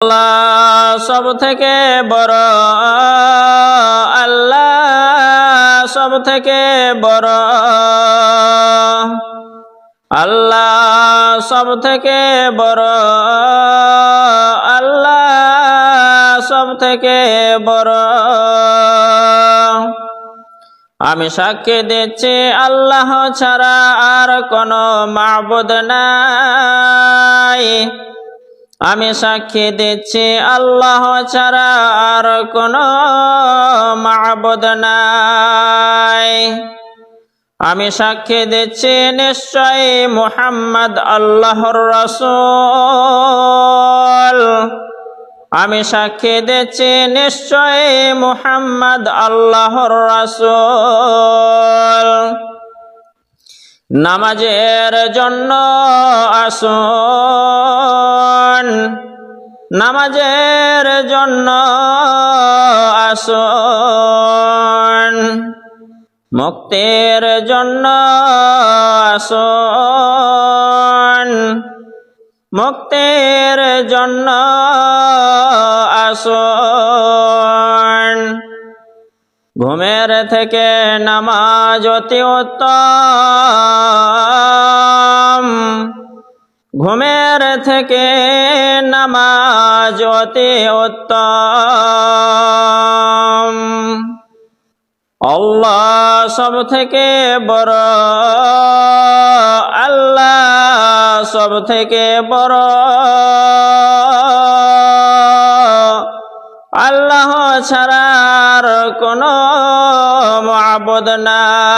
আল্লাহ সব থেকে বড় আল্লাহ সব থেকে বড়। আল্লাহ সব থেকে বড় আল্লাহ সব থেকে বড়। আমি সাক্ষী দিচ্ছি আল্লাহ ছাড়া আর কোনো মাবুদ নাই। আমি সাক্ষী দিচ্ছি আল্লাহ ছাড়া আর কোনো মাবুদ নাই। আমি সাক্ষী দিচ্ছি নিশ্চয় মুহাম্মদ আল্লাহর রসুল। আমি সাক্ষী দিচ্ছি নিশ্চয় মুহাম্মদ আল্লাহর রসুল। নামাজের জন্য আসুন। নামাজের জন্য আসুন। মুক্তির জন্য আসুন। মুক্তির জন্য আসুন। ঘুমের থেকে নামাজ অতি উত্তম। ঘুমের থেকে নামাজ অতি উত্তম। আল্লাহ সব থেকে বড়, আল্লাহ সব থেকে বড়। আল্লাহ ছাড়ার কোনো মাবদ নাই।